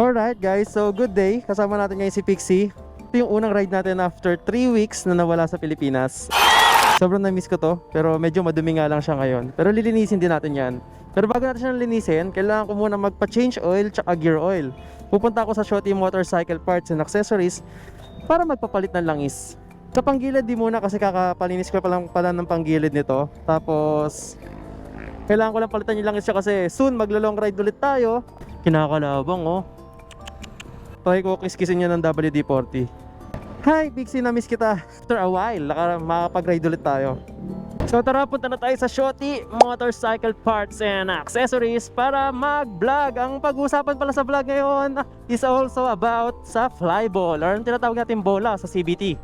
Alright guys, so good day. Kasama natin ngayon si Pixie. Ito yung unang ride natin after 3 weeks na nawala sa Pilipinas. Sobrang na-miss ko to, pero medyo madumi nga lang siya ngayon. Pero lilinisin din natin yan. Pero bago natin siya linisin, kailangan ko muna magpa-change oil tsaka gear oil. Pupunta ako sa Shotty Motorcycle Parts and Accessories para magpapalit ng langis. Sa panggilid di muna kasi kakapalinis ko pa lang pala ng panggilid nito. Tapos, kailangan ko lang palitan yung langis siya kasi soon maglo-long ride ulit tayo. Kinakalabang oh. Try ko kiskisin niya ng WD-40. Hi, Pixie, na-miss kita. After a while, naka, makapag-ride ulit tayo. So tara, punta na tayo sa Shotty Motorcycle Parts and Accessories para mag-vlog. Ang pag-uusapan pala sa vlog ngayon is also about sa flyball or ang tinatawag natin bola sa CBT.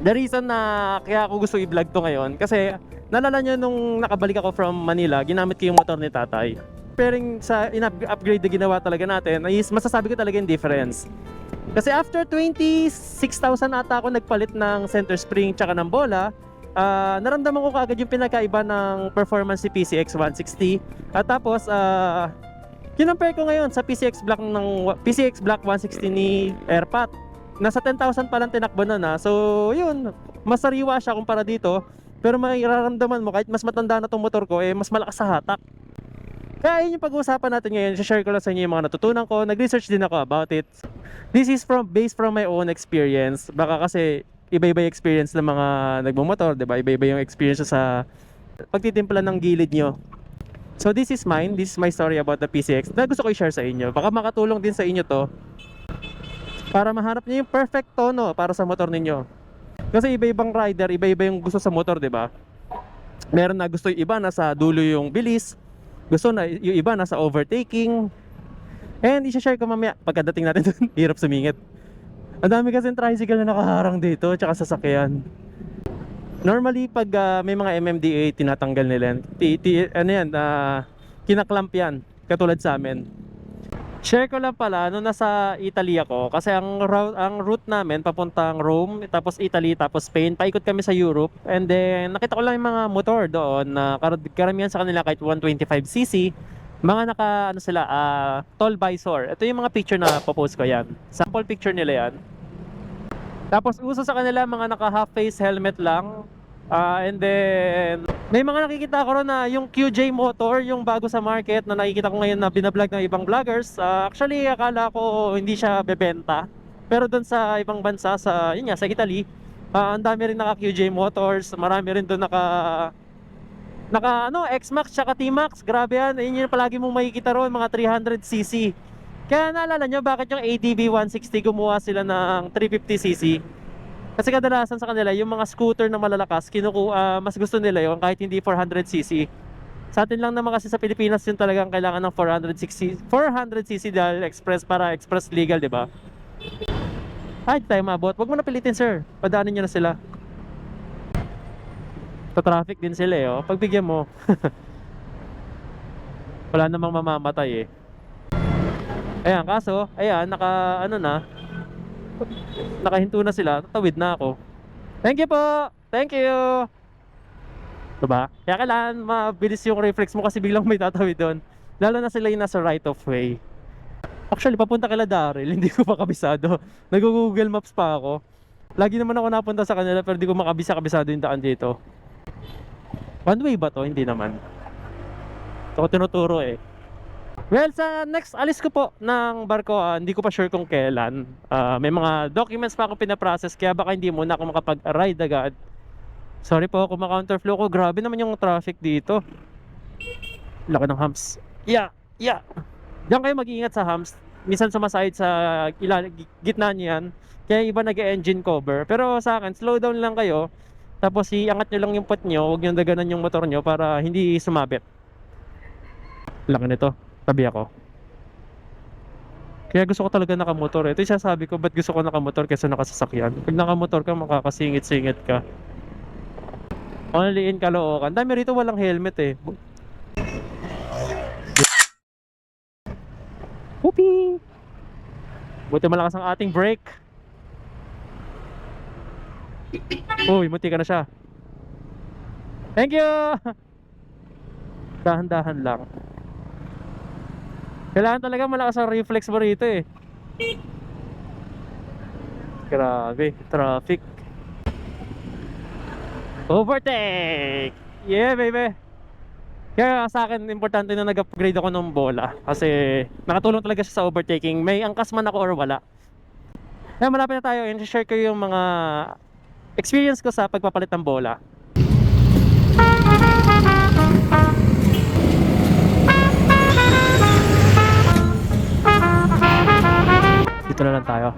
The reason na kaya ako gusto i-vlog to ngayon kasi nalala nyo nung nakabalik ako from Manila, ginamit ko yung motor ni tatay. Pairing sa in-upgrade na ginawa talaga natin, is masasabi ko talaga yung difference. Kasi after 26,000 ata ako nagpalit ng center spring tsaka ng bola, ah, naramdaman ko kaagad yung pinakaiba ng performance si PCX 160. At tapos, ah, kinompare ko ngayon sa PCX Black ng PCX Black 160 ni Airpat. Nasa 10,000 pa lang tinakbo na na. So, yun, masariwa siya kumpara dito. Pero may mararamdaman mo kahit mas matanda na tong motor ko, eh mas malakas sa hatak. Kaya yun yung pag-uusapan natin ngayon. share ko lang sa inyo yung mga natutunan ko. Nag-research din ako about it. This is from based from my own experience. Baka kasi iba-iba yung experience ng mga nagmumotor, 'di ba? Iba-iba yung experience sa pagtitimpla ng gilid nyo. So this is mine. This is my story about the PCX na gusto ko i-share sa inyo. Baka makatulong din sa inyo to para mahanap niyo yung perfect tono para sa motor ninyo. Kasi iba-ibang rider, iba-iba yung gusto sa motor, 'di ba? Meron na gusto yung iba nasa dulo yung bilis, gusto na yung iba nasa overtaking. And i-share ko mamaya pagkadating natin dun, hirap sumingit. Ang dami kasi tricycle na nakaharang dito, tsaka sasakyan. Normally, pag ah, may mga MMDA, tinatanggal nila yan. Ano yan, ah, kinaklamp yan, katulad sa amin. Share ko lang pala, nung nasa Italy ako, kasi ang, route, ang route namin, papuntang Rome, tapos Italy, tapos Spain, paikot kami sa Europe, and then nakita ko lang yung mga motor doon, na kar- karamihan sa kanila kahit 125cc, mga naka, ano sila, ah, tall visor. Ito yung mga picture na popost ko yan. Sample picture nila yan. Tapos uso sa kanila mga naka half face helmet lang. Ah, and then may mga nakikita ko ron na yung QJ motor, yung bago sa market na nakikita ko ngayon na binablog ng ibang vloggers. Ah, actually akala ko hindi siya bebenta. Pero doon sa ibang bansa sa yun nga sa Italy, ah, ang dami rin naka QJ motors, marami rin doon naka naka ano X-Max tsaka T-Max. Grabe yan. Yun yung palagi mong makikita ron mga 300cc. Kaya naalala nyo bakit yung ADV 160 gumawa sila ng 350cc? Kasi kadalasan sa kanila, yung mga scooter na malalakas, kinuku ah, mas gusto nila yung kahit hindi 400cc. Sa atin lang naman kasi sa Pilipinas yun talagang kailangan ng 400cc, 400cc dahil express para express legal, di ba? Ay, tayo mabot. Huwag mo na pilitin, sir. Padaanin nyo na sila. Sa traffic din sila eh, oh. Pagbigyan mo. Wala namang mamamatay eh. Ayan, kaso, ayan, naka, ano na, nakahinto na sila, tatawid na ako. Thank you po! Thank you! Diba? Kaya kailangan mabilis yung reflex mo kasi biglang may tatawid doon. Lalo na sila yung nasa right of way. Actually, papunta kila Daryl, hindi ko pa kabisado. Nag-google maps pa ako. Lagi naman ako napunta sa kanila pero di ko makabisa-kabisado yung daan dito. One way ba to? Hindi naman. Ito ko tinuturo eh. Well, sa next alis ko po ng barko, ah, hindi ko pa sure kung kailan. Ah, may mga documents pa ako pinaprocess kaya baka hindi muna ako makapag-ride agad. Sorry po kung ma-counterflow ko. Grabe naman yung traffic dito. Laki ng humps. Yeah, yeah. Diyan kayo mag-iingat sa humps. Minsan sumasahid sa ila- gitna niyan. Kaya iba nag-engine cover. Pero sa akin, slow down lang kayo. Tapos iangat nyo lang yung pot nyo. Huwag nyo daganan yung motor nyo para hindi sumabit. Laki nito. Tabi ako. Kaya gusto ko talaga nakamotor. eh. Ito yung sasabi ko, ba't gusto ko nakamotor kaysa nakasasakyan? Pag nakamotor ka, makakasingit-singit ka. Only in Caloocan. Dami rito walang helmet eh. Whoopee! Buti malakas ang ating brake. Uy, muti ka na siya. Thank you! Dahan-dahan lang. Kailangan talaga malakas ang reflex mo rito eh. Grabe, traffic. Overtake! Yeah, baby! Kaya sa akin, importante na nag-upgrade ako ng bola. Kasi nakatulong talaga siya sa overtaking. May angkas man ako or wala. Kaya malapit na tayo and share ko yung mga experience ko sa pagpapalit ng bola. Dito na lang tayo.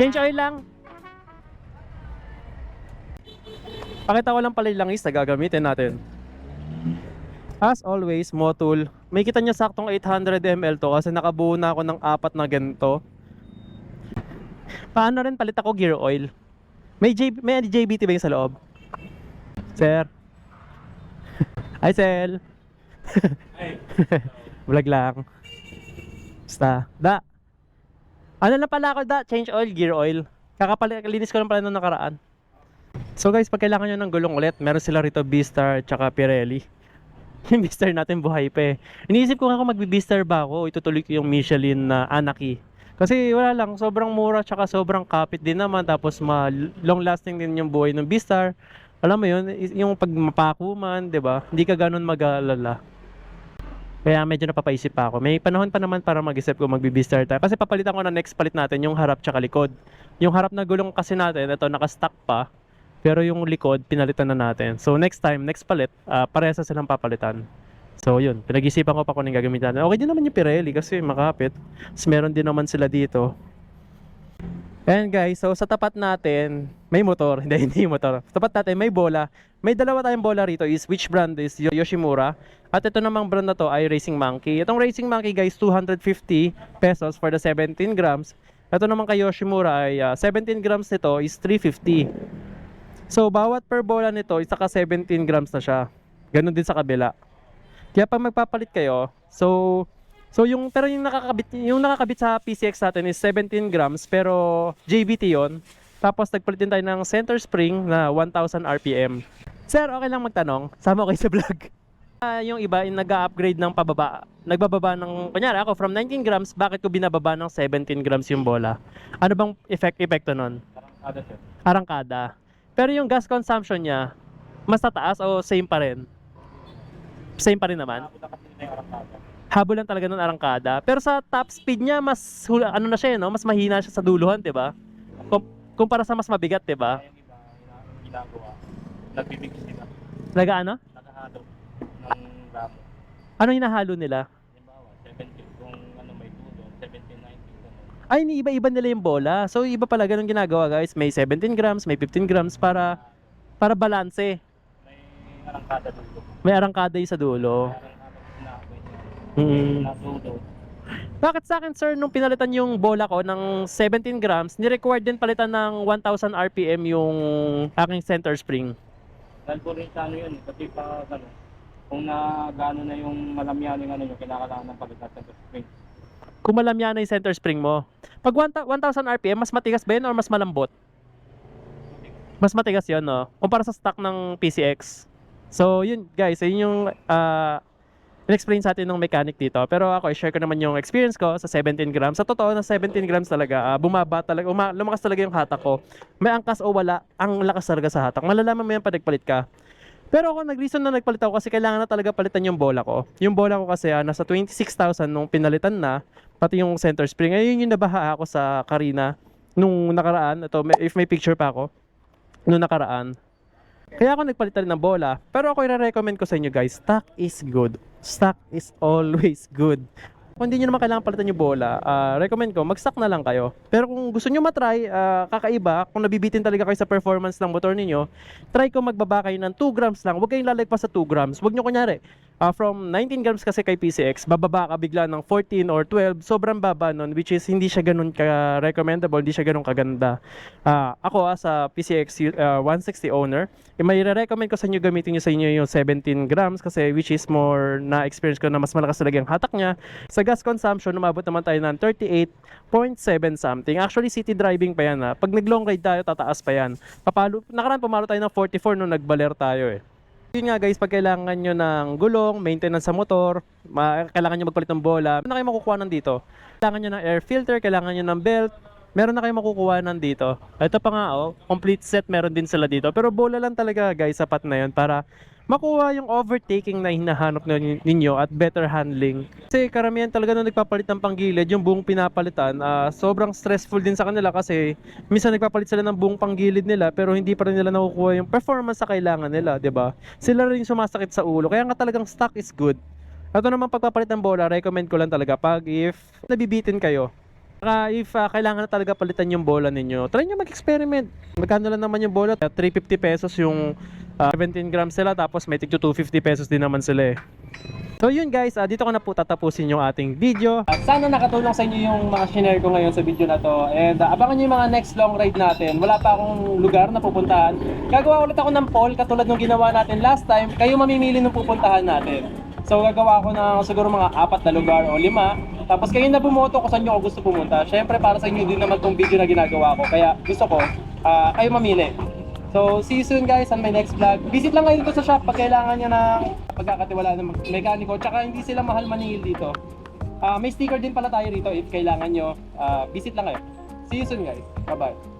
Change oil lang. Pakita ko lang pala yung langis na gagamitin natin. As always, Motul, may kita niya saktong 800 ml to kasi nakabuo na ako ng apat na ganito. Paano rin palit ako gear oil? May, J, may JBT ba yung sa loob? Sir? Hi, Sel. Vlog lang. Basta. Da. Ano na pala ako, da? Change oil, gear oil. Kakapalit, linis ko lang pala nung nakaraan. So guys, pag kailangan nyo ng gulong ulit, meron sila rito B-Star tsaka Pirelli. Yung B-Star natin buhay pa eh. Iniisip ko nga kung magbi-B-Star ba ako itutuloy ko yung Michelin na Anaki. Kasi wala lang, sobrang mura tsaka sobrang kapit din naman tapos ma long lasting din yung buhay ng B-Star. Alam mo yun, yung pag mapakuman, 'di ba? Hindi ka ganun mag-aalala. Kaya medyo napapaisip pa ako. May panahon pa naman para mag-isip kung magbi-B-Star tayo. Kasi papalitan ko na next palit natin yung harap tsaka likod. Yung harap na gulong kasi natin, ito naka-stock pa. Pero yung likod, pinalitan na natin. So next time, next palit, uh, parehas silang papalitan. So yun, pinag-isipan ko pa kung anong gagamitin natin. Okay din naman yung Pirelli kasi makapit. Tapos meron din naman sila dito. Ayan guys, so sa tapat natin, may motor. Hindi, hindi motor. Sa tapat natin, may bola. May dalawa tayong bola rito is which brand is Yo- Yoshimura. At ito namang brand na to ay Racing Monkey. Itong Racing Monkey guys, 250 pesos for the 17 grams. Ito naman kay Yoshimura ay ah, 17 grams nito is 350. So, bawat per bola nito, isa ka 17 grams na siya. Ganon din sa kabila. Kaya pag magpapalit kayo, so so yung pero yung nakakabit yung nakakabit sa PCX natin is 17 grams pero JBT 'yon. Tapos nagpalit din tayo ng center spring na 1000 RPM. Sir, okay lang magtanong. Sama ko kayo sa vlog. Ah, yung iba yung nag-upgrade ng pababa. Nagbababa ng kunyari ako from 19 grams, bakit ko binababa ng 17 grams yung bola? Ano bang effect epekto nun? Kada sir. arangkada. Pero yung gas consumption niya, mas tataas o same pa rin? Same pa rin naman. Nakapunta kasi nila yung arangkada. Habol lang talaga ng arangkada. Pero sa top speed niya, mas hula, ano na siya, eh, no? mas mahina siya sa duluhan, 'di ba? Kum- kumpara sa mas mabigat, 'di ba? Ginagawa, nagbibig sila. Naga ano? Nakahalo ng ramo. Ano hinahalo nila? Halimbawa, 17 kung ano may dulo, 17, 19, ganun. Ay, iba-iba nila yung bola. So, iba pala ganun ginagawa, guys. May 17 grams, may 15 grams para para balanse. May arangkada dulo. May arangkada yung sa dulo. May arangkada Mm. na dulo. Bakit sa akin, sir, nung pinalitan yung bola ko ng 17 grams, ni-required din palitan ng 1,000 RPM yung aking center spring. Dahil po rin sa ano yun, kasi pa ano, kung na gaano na yung malamyan yung ano yung kinakailangan ng palitan sa spring. Kung malamya na yung center spring mo. Pag 1,000 RPM, mas matigas ba yun or mas malambot? Mas matigas yun, no? Kumpara sa stock ng PCX. So, yun, guys, yun yung uh, in-explain sa atin ng mechanic dito. Pero ako, i-share ko naman yung experience ko sa 17 grams. Sa totoo, na 17 grams talaga, ah, bumaba talaga, uma, lumakas talaga yung hatak ko. May angkas o wala, ang lakas talaga sa hatak. Malalaman mo yan pag nagpalit ka. Pero ako, nag-reason na nagpalit ako kasi kailangan na talaga palitan yung bola ko. Yung bola ko kasi, ah, nasa 26,000 nung pinalitan na, pati yung center spring. Ayun yung nabaha ako sa Karina nung nakaraan. Ito, if may picture pa ako, nung nakaraan. Kaya ako nagpalit ng bola. Pero ako i-recommend ko sa inyo guys, stock is good. Stock is always good. Kung hindi nyo naman kailangan palitan yung bola, ah, recommend ko, mag-stock na lang kayo. Pero kung gusto nyo matry, ah, kakaiba, kung nabibitin talaga kayo sa performance ng motor ninyo, try ko magbaba kayo ng 2 grams lang. Huwag kayong lalagpas sa 2 grams. Huwag nyo kunyari, ah, from 19 grams kasi kay PCX, bababa ka bigla ng 14 or 12, sobrang baba nun, which is hindi siya ganun ka-recommendable, hindi siya ganun kaganda. Ah, ako as a PCX uh, 160 owner, eh, may recommend ko sa inyo gamitin nyo sa inyo yung 17 grams kasi which is more na experience ko na mas malakas talaga yung hatak niya. Sa gas consumption, umabot naman tayo ng 38.7 something. Actually, city driving pa yan ha. Pag nag long ride tayo, tataas pa yan. Papalo, nakaraan pumalo tayo ng 44 nung nagbaler tayo eh. Yun nga guys, pag kailangan nyo ng gulong, maintenance sa motor, kailangan nyo magpalit ng bola, meron na kayo makukuha nandito. Kailangan nyo ng air filter, kailangan nyo ng belt, meron na kayo makukuha nandito. Ito pa nga oh, complete set meron din sila dito. Pero bola lang talaga guys, sapat na yun para makuha yung overtaking na hinahanap nin- ninyo at better handling. Kasi karamihan talaga nung nagpapalit ng panggilid, yung buong pinapalitan, ah, sobrang stressful din sa kanila kasi minsan nagpapalit sila ng buong panggilid nila pero hindi pa rin nila nakukuha yung performance sa kailangan nila, 'di ba? Sila rin sumasakit sa ulo. Kaya nga talagang stock is good. Ito naman pagpapalit ng bola, recommend ko lang talaga pag if nabibitin kayo. Saka if ah, kailangan na talaga palitan yung bola ninyo, try nyo mag-experiment. Magkano lang naman yung bola? 350 pesos yung ah, 17 grams sila tapos may tig 250 pesos din naman sila eh. So yun guys, ah, dito ko na po tatapusin yung ating video. At sana nakatulong sa inyo yung mga shinare ko ngayon sa video na to. And uh, abangan nyo yung mga next long ride natin. Wala pa akong lugar na pupuntahan. Gagawa ulit ako ng poll katulad ng ginawa natin last time. Kayo mamimili ng pupuntahan natin. So gagawa ko ng siguro mga apat na lugar o lima. Tapos kayo na bumoto kung saan nyo ako gusto pumunta. Syempre para sa inyo din naman tong video na ginagawa ko. Kaya gusto ko, ah, kayo mamili. So, see you soon guys on my next vlog. Visit lang kayo dito sa shop pag kailangan nyo ng pagkakatiwala ng mekaniko. Tsaka hindi sila mahal maningil dito. Ah, may sticker din pala tayo rito if kailangan nyo. Ah, visit lang kayo. See you soon guys. Bye-bye.